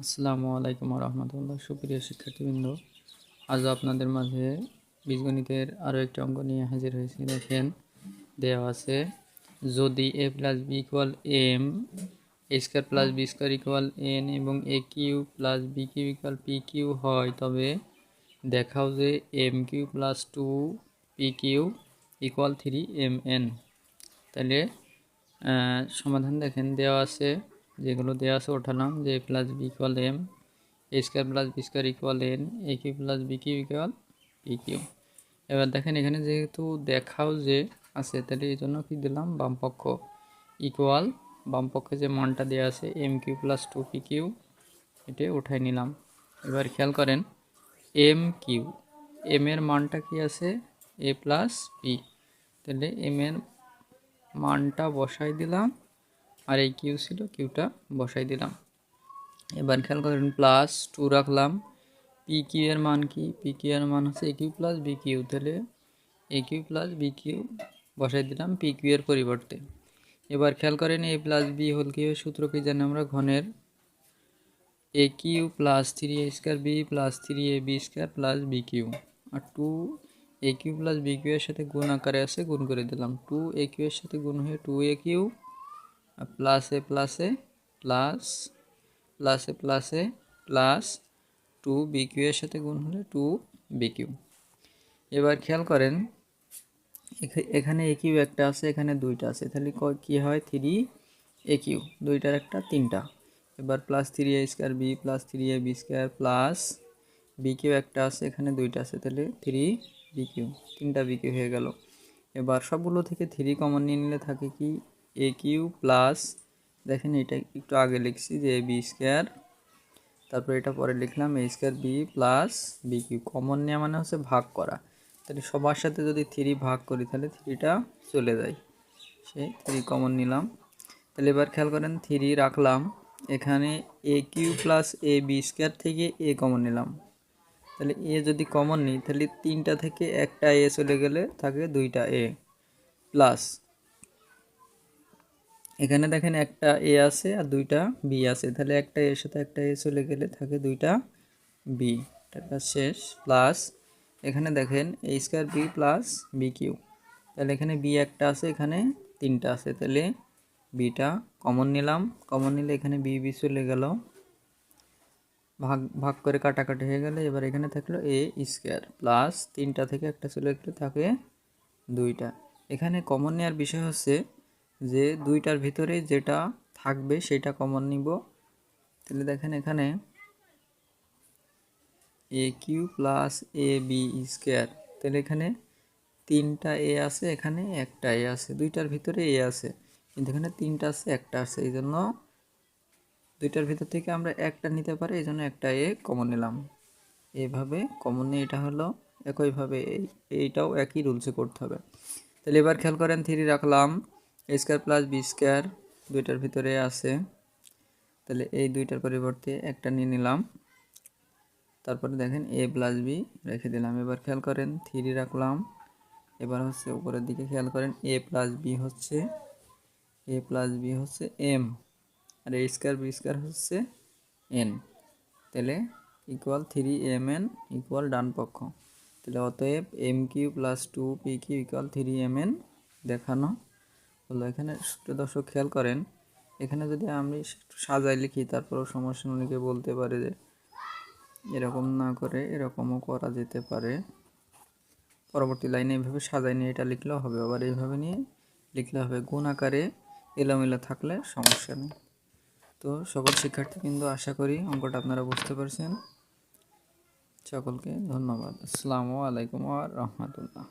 আসসালামু আলাইকুম রহমতুল্লাহ সুপ্রিয় শিক্ষার্থীবৃন্দ, আজ আপনাদের মাঝে বীজগণিতের আরও একটি অঙ্ক নিয়ে হাজির হয়েছি। দেখেন, দেওয়া আছে, যদি A plus B equal M A square plus B square equal N এবং A cube plus B cube equal P cube হয়, তবে দেখাও যে M cube plus two P cube equal three M N তাহলে সমাধান দেখেন, দেওয়া আছে যেগুলো দেওয়া আছে ওঠালাম যে A plus B equal M A square plus B square equal N A cube plus B cube equal P cube এবার দেখেন এখানে যেহেতু দেখাও যে আছে, তাহলে এই জন্য কি দিলাম? বামপক্ষ ইকুয়াল বামপক্ষে যে মানটা দেওয়া আছে M cube plus two P cube এটা উঠাই নিলাম। এবার খেয়াল করেন এম কিউ এম এর মানটা কি আছে? এ প্লাস পি তাহলে এম এর মানটা বসাই দিলাম। আর এই কিউ ছিল, কিউটা বসাই দিলাম। এবার খেয়াল করেন প্লাস টু রাখলাম। পি কিউ এর মান কি? পি কিউ এর মান হচ্ছে A cube plus B cube তাহলে A cube plus B cube বসাই দিলাম পি কিউ এর পরিবর্তে। এবার খেয়াল করেন A plus B whole cube সূত্র কি জানি আমরা? ঘনের। A cube plus three A square B plus three A B square plus B cube R two A cube plus B cube এর সাথে গুণ আকারে আছে, গুণ করে দিলাম। টু এ কিউ এর সাথে গুণ হয়ে two A cube plus plus plus plus plus A plus two B cube এর সাথে গুণ হলে টু বি কিউ এবার খেয়াল করেন, এখা- এখানে এ কিউ একটা আছে, এখানে দুইটা আছে। তাহলে ক- হয়? থ্রি এ কিউ দুইটার একটা তিনটা। এবার plus three A square B plus three A B square plus B cube একটা আছে, এখানে দুইটা আছে। তাহলে থ্রি বি কিউ তিনটা বি কিউ হয়ে গেল। এবার সবগুলো থেকে থ্রি কমন নিয়ে নিলে থাকে কি? এ কিউ প্লাস দেখেন এটা একটু আগে লিখছি যে এ বি স্কোয়ার তারপর এটা পরে লিখলাম A square B plus B cube common নেওয়া মানে হচ্ছে ভাগ করা। তাহলে সবার সাথে যদি থ্রি ভাগ করি তাহলে থ্রিটা চলে যায়। সেই থ্রি কমন নিলাম। তাহলে এবার খেয়াল করেন থ্রি রাখলাম। এখানে A cube plus A B square থেকে এ কমন নিলাম। তাহলে এ যদি কমন নিই, তাহলে তিনটা থেকে একটা এ চলে গেলে থাকে দুইটা এ প্লাস এখানে দেখেন একটা এ আছে আর দুইটা বি আছে। তাহলে একটা এর সাথে একটা এ চলে গেলে থাকে দুইটা বি। এটা শেষ। প্লাস এখানে দেখেন A square B plus B cube. তাহলে এখানে বি একটা আছে, এখানে তিনটা আছে। তাহলে বিটা কমন নিলাম। কমন নিলে এখানে বি বি চলে গেল। ভাগ ভাগ করে কাটাকাটি হয়ে গেলে। এবার এখানে থাকল এ স্কোয়ার। প্লাস তিনটা থেকে একটা চলে গেলে থাকে দুইটা। এখানে কমন নেওয়ার বিষয় হচ্ছে যে দুইটার ভিতরে যেটা থাকবে সেটা কমন নিব। তাহলে দেখেন এখানে a cube plus a b square. তাহলে এখানে তিনটা এ আছে, এখানে একটা এ আছে। দুইটার ভিতরে এ আছে, কিন্তু এখানে তিনটা আছে, একটা আছে। এই জন্য দুইটার ভিতর থেকে আমরা একটা নিতে পারি, এই জন্য একটা এ কমন নিলাম। এভাবে কমন নিয়ে এটা হলো একইভাবে, এই- এইটাও একই রুলসে করতে হবে। তাহলে এবার খেয়াল করেন থ্রি রাখলাম। A square plus b square দুইটার ভিতরে আছে। তাহলে এই দুইটার পরিবর্তে একটা নিয়ে নিলাম। তারপরে দেখেন এ প্লাস বি রেখে দিলাম। এবার খেয়াল করেন থ্রি রাখলাম। এবার হচ্ছে উপরের দিকে খেয়াল করেন এ প্লাস বি হচ্ছে এ প্লাস বি হচ্ছে এম আর এ স্কোয়ার বি স্কোয়ার হচ্ছে এন তাহলে equal three m n equal ডান পক্ষ। তাহলে অতএব m q plus two p q equal three m n দেখানো হলো এখানে দর্শক, খেয়াল করেন, এখানে যদি আমি সাজাই লিখি, তারপরও সমস্যা অনেকে বলতে পারে যে এরকম না করে এরকমও করা যেতে পারে। পরবর্তী লাইনে এইভাবে সাজাই নিয়ে এটা লিখলেও হবে, আবার এইভাবে নিয়ে লিখলে হবে গুণ আকারে এলোমেলো থাকলে সমস্যা নেই। তো সকল শিক্ষার্থী কিন্তু আশা করি অঙ্কটা আপনারা বুঝতে পারছেন। সকলকে ধন্যবাদ। আসসালামু আলাইকুম আর রহমতুল্লাহ।